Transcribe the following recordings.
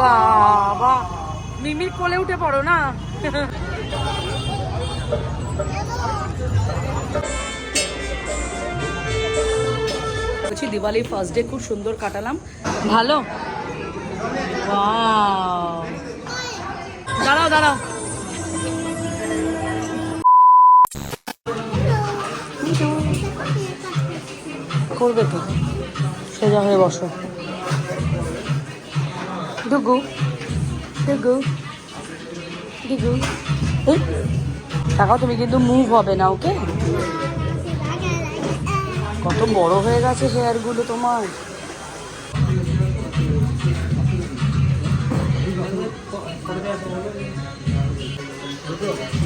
বাবা। মিমির কোলে উঠে পড়ো না। বলছি দিওয়ালি ফার্স্ট ডে খুব সুন্দর কাটালাম। ভালো! দাঁড়াও দাঁড়াও। করবে তো। সোজা হয়ে বসো। ডুগু ডুগু এই, তাকাও তুমি কিন্তু মুভ হবে না ওকে কত বড় হয়ে গেছে হেয়ারগুলো তোমার। কি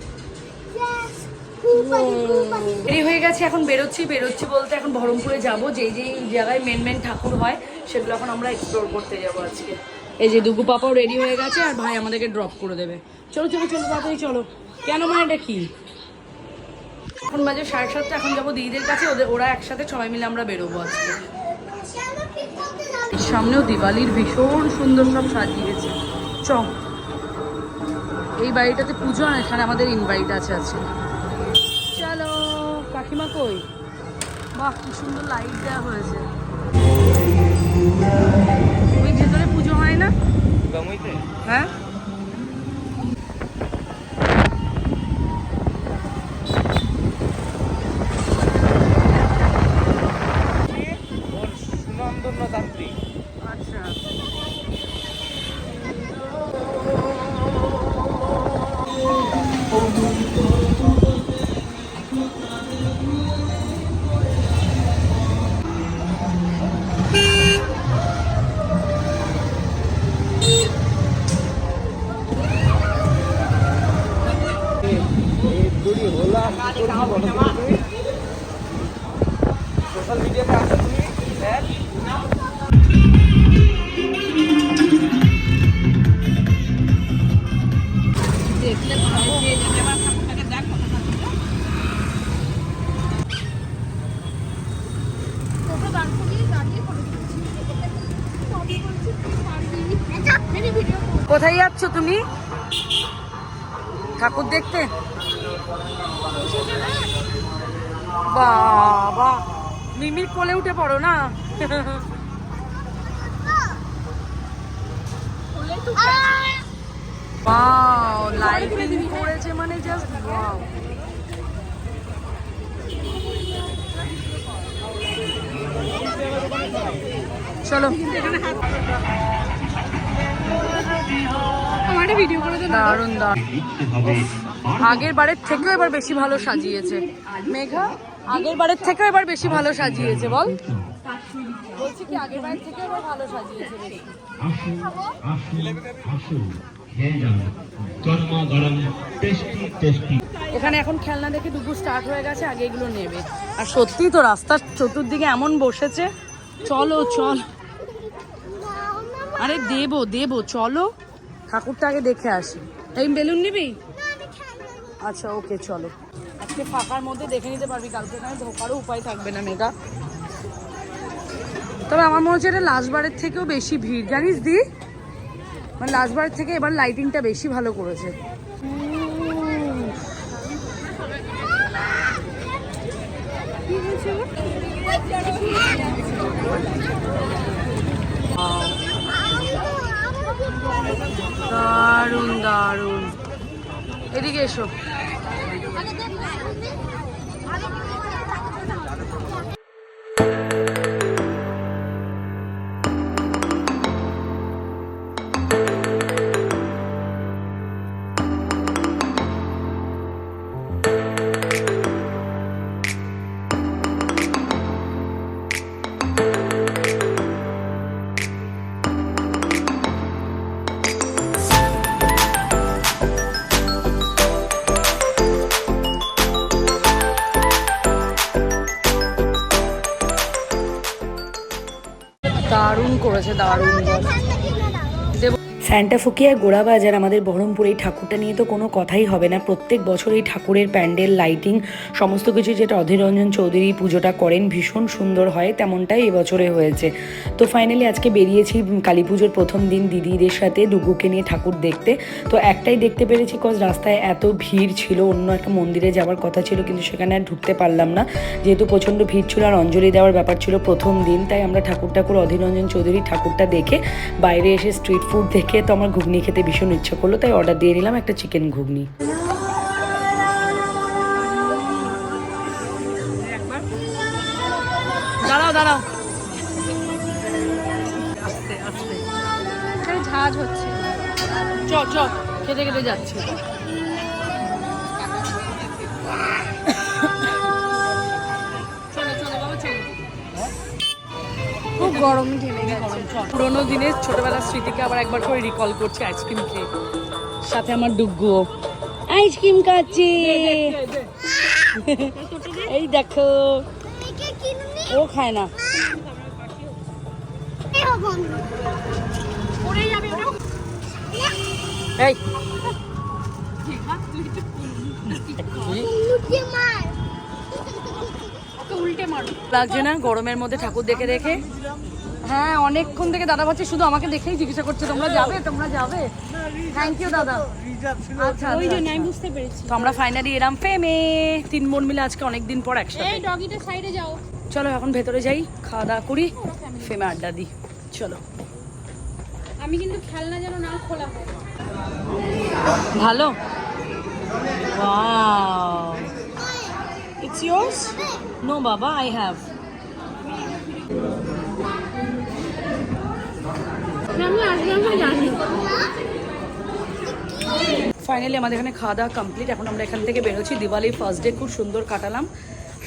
Ready হয়ে গেছে, এখন বেরোচ্ছি বেরোচ্ছি বলতে এখন বহরমপুরে যাব। যেই যেই জায়গায় মেন মেন ঠাকুর হয়, সেগুলো এখন আমরা এক্সপ্লোর করতে যাব আজকে। এই যে দুগু পাপাও রেডি হয়ে গেছে, আর ভাই আমাদেরকে ড্রপ করে দেবে। চলো চলো চলো, তাড়াতাড়ি চলো। কেন মানে এটা কি? এখন বাজে সাড়ে সাতটা, এখন যাব দিদিদের কাছে, ওদের ওরা একসাথে সবাই মিলে আমরা বেরোবো আজকে? সামনেও দিওয়ালির ভীষণ সুন্দর সব সাজিয়েছে চ এই বাড়িটাতে পুজো, আর এখানে আমাদের ইনভাইট আছে আছে চলো কাকিমা কই? বাহ কি সুন্দর লাইট দেওয়া হয়েছে। ওই ভেতরে পুজো হয় না? হ্যাঁ? ঠাকুর দেখতে? বাবা মিমির কোলে উঠে পড়ো না। লাইটিং করেছে মানে জাস্ট ওয়াও চলো। দারুণ দারুণ। আগের বারের থেকেও এবার বেশি ভালো সাজিয়েছে। মেঘা আগের বারের থেকেও এবার বেশি ভালো সাজিয়েছে বল। বলছি কি আগের বারের থেকেও এবার ভালো সাজিয়েছে এখানে এখন খেলনা দেখে ডুবু স্টার্ট হয়ে গেছে আগে এগুলো নেবে। আর সত্যি তো রাস্তার চতুর্দিকে এমন বসেছে। চলো চল। আরে দেবো দেবো চলো। ঠাকুরটা আগে দেখে আসি। এই বেলুন নিবি? আচ্ছা ওকে, চলো। আজকে ফাঁকার মধ্যে দেখে নিতে পারবি, কালকে না ধোকারও উপায় থাকবে না মেঘা তবে আমার মনে হচ্ছে এটা লাস্টবারের থেকেও বেশি ভিড়। জানিস দি? মানে লাস্টবারের থেকে এবার লাইটিংটা বেশি ভালো করেছে আমাকে দারুণ দারুণ এদিকে এসো। দারুণ করেছে দারুণ বল ঠান্ডা কিনে দাও স্যান্টা ফুকিয়া গোড়া বাজার আমাদের বহরমপুর, এই ঠাকুরটা নিয়ে তো কোনো কথাই হবে না। প্রত্যেক বছর এই ঠাকুরের প্যান্ডেল, লাইটিং, সমস্ত কিছু যেটা অধীররঞ্জন চৌধুরী পুজোটা করেন, ভীষণ সুন্দর হয়, তেমনটাই এবছরে হয়েছে। তো ফাইনালি আজকে বেরিয়েছি কালী পুজোর প্রথম দিন দিদিদের সাথে ডুগুকে নিয়ে ঠাকুর দেখতে। তো একটাই দেখতে পেরেছি কজ রাস্তায় এত ভিড় ছিল, অন্য একটা মন্দিরে যাওয়ার কথা ছিল, কিন্তু সেখানে আর ঢুকতে পারলাম না। যেহেতু প্রচণ্ড ভিড় ছিল আর অঞ্জলি দেওয়ার ব্যাপার ছিল প্রথম দিন, তাই আমরা ঠাকুর ঠাকুর অধীররঞ্জন চৌধুরী ঠাকুরটা দেখে বাইরে এসে স্ট্রিট ফুড দেখে তো আমার ঘুগনি খেতে ভীষণ ইচ্ছা করল তাই অর্ডার দিয়ে নিলাম একটা চিকেন ঘুগনি। দাঁড়াও দাঁড়াও। আস্তে আস্তে। ঝাঁজ হচ্ছে। চ চ খেতে খেতে যাচ্ছি। গরম ঢেলে গেছে। পুরোনো দিনের ছোটবেলার স্মৃতিকে আবার একবার করে রিকল করছি আইসক্রিম খেয়ে। সাথে আমার ডুগ্গুও আইসক্রিম খাচ্ছে। এই দেখো। ও খায় না। এই। লাগছে না গরমের মধ্যে ঠাকুর দেখে দেখে? হ্যাঁ অনেকক্ষণ থেকে দাদা ভাবছে শুধু আমাকে দেখেই জিজ্ঞাসা করছে তোমরা যাবে? তোমরা যাবে? থ্যাংক ইউ দাদা। আচ্ছা ওই জন্য আমি বুঝতে পেরেছি। তো আমরা ফাইনালি এরাম ফেমে তিন বোন মিলে আজকে অনেক দিন পর একসাথে। এই ডগিটা সাইডে যাও। চলো এখন ভেতরে যাই খাওয়া দাওয়া করি ফেমে আড্ডা দিই। চলো। আমি কিন্তু খেলনা যেন না খোলা হয়। ভালো? It's yours? নো বাবা আই হ্যাভ ফাইনালি আমাদের এখানে খাওয়া দাওয়া কমপ্লিট এখন আমরা এখান থেকে বেরোচ্ছি। দিওয়ালির ফার্স্ট ডে খুব সুন্দর কাটালাম।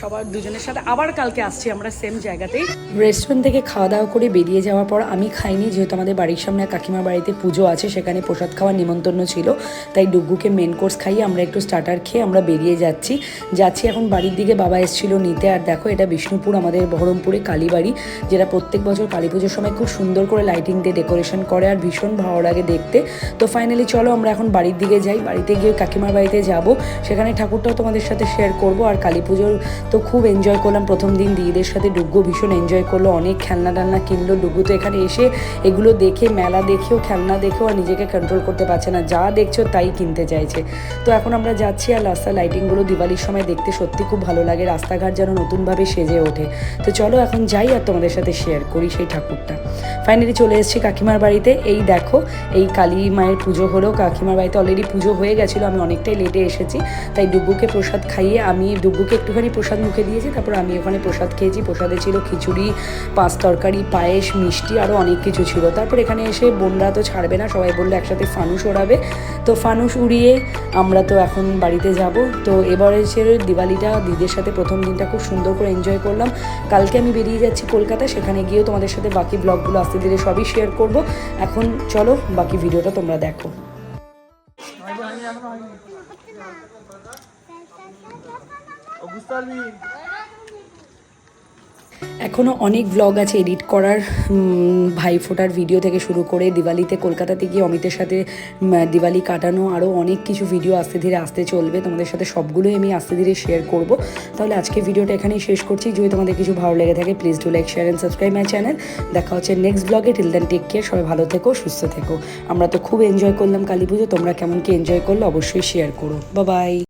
সবার দুজনের সাথে। আবার কালকে আসছি আমরা সেম জায়গাতেই। রেস্টুরেন্ট থেকে খাওয়া দাওয়া করে বেরিয়ে যাওয়ার পর আমি খাইনি, যেহেতু আমাদের বাড়ির সামনে কাকিমার বাড়িতে পুজো আছে, সেখানে প্রসাদ খাওয়ার নিমন্ত্রণ ছিল। তাই ডুগ্গুকে মেন কোর্স খাইয়ে আমরা একটু স্টার্টার খেয়ে আমরা বেরিয়ে যাচ্ছি। যাচ্ছি এখন বাড়ির দিকে, বাবা এসেছিল নিতে। আর দেখো, এটা বিষ্ণুপুর, আমাদের বহরমপুরে কালীবাড়ি, যেটা প্রত্যেক বছর কালী পুজোর সময় খুব সুন্দর করে লাইটিং দিয়ে ডেকোরেশন করে আর ভীষণ ভালো লাগে দেখতে। তো ফাইনালি চলো, আমরা এখন বাড়ির দিকে যাই। বাড়িতে গিয়ে কাকিমার বাড়িতে যাব। সেখানে ঠাকুরটাও তোমাদের সাথে শেয়ার করব। আর কালী পুজোর তো খুব এনজয় করলাম। প্রথম দিন দিদিদের সাথে ডুগ্গু ভীষণ এনজয় করল। অনেক খেলনা টালনা কিনলো। ডুগ্গু তো এখানে এসে এগুলো দেখে, মেলা দেখেও, খেলনা দেখেও আর নিজেকে কন্ট্রোল করতে পারছে না। যা দেখছ তাই কিনতে চাইছে। তো এখন আমরা যাচ্ছি আর রাস্তার লাইটিংগুলো দিওয়ালির সময় দেখতে সত্যি খুব ভালো লাগে। রাস্তাঘাট যেন নতুনভাবে সেজে ওঠে। তো চলো এখন যাই আর তোমাদের সাথে শেয়ার করি সেই ঠাকুরটা। ফাইনালি চলে এসেছি কাকিমার বাড়িতে। এই দেখো, এই কালী মায়ের পুজো হলো। কাকিমার বাড়িতে অলরেডি পুজো হয়ে গেছিল। আমি অনেকটাই লেটে এসেছি। তাই ডুগ্গুকে প্রসাদ খাইয়ে আমি ডুগ্গুকে একটুখানি প্রসাদ মুখে দিয়েছি, তারপর আমি ওখানে প্রসাদ খেয়েছি। প্রসাদে ছিল খিচুড়ি, পাঁচ তরকারি, পায়েস, মিষ্টি আরও অনেক কিছু ছিল। তারপর এখানে এসে বোনরা তো ছাড়বে না, সবাই বলল একসাথে ফানুস ওড়াবে। তো ফানুস উড়িয়ে আমরা তো এখন বাড়িতে যাব। তো এবারে ছিল দিওয়ালিটা দিদির সাথে প্রথম দিনটা খুব সুন্দর করে এনজয় করলাম। কালকে আমি বেরিয়ে যাচ্ছি কলকাতা, সেখানে গিয়েও তোমাদের সাথে বাকি ব্লগগুলো আস্তে ধীরে সবই শেয়ার করব। এখন চলো বাকি ভিডিওটা তোমরা দেখো। এখনও অনেক ব্লগ আছে এডিট করার উম, ভাই ফোটার ভিডিও থেকে শুরু করে দিওয়ালিতে কলকাতাতে গিয়ে অমিতের সাথে দিওয়ালি কাটানো আরও অনেক কিছু ভিডিও আস্তে ধীরে আসতে চলবে। তোমাদের সাথে সবগুলোই আমি আস্তে ধীরে শেয়ার করব। তাহলে আজকে ভিডিওটা এখানেই শেষ করছি। যদি তোমাদের কিছু ভালো লেগে থাকে please do like share and subscribe my channel দেখা হচ্ছে নেক্সট ব্লগে টিল দেন টেক কেয়ার সবাই ভালো থেকো সুস্থ থেকো। আমরা তো খুব এনজয় করলাম কালী পুজো। তোমরা কেমন কি এনজয় করলে অবশ্যই শেয়ার করো। বা বাই